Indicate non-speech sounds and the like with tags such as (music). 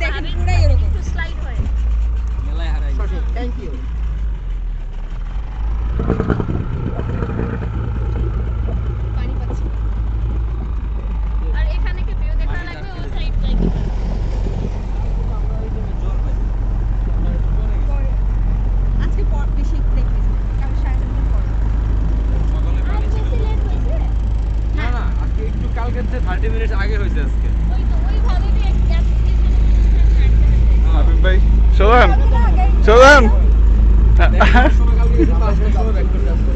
দেখেন পুরাই এরকম। স্লাইড হয়। মেলায় হারাই সঠিক থ্যাংক ইউ কালকে মিনিট আগে হয়েছে আজকে। ওই তো ওইভাবে শোনেন শোনেন (laughs) (laughs)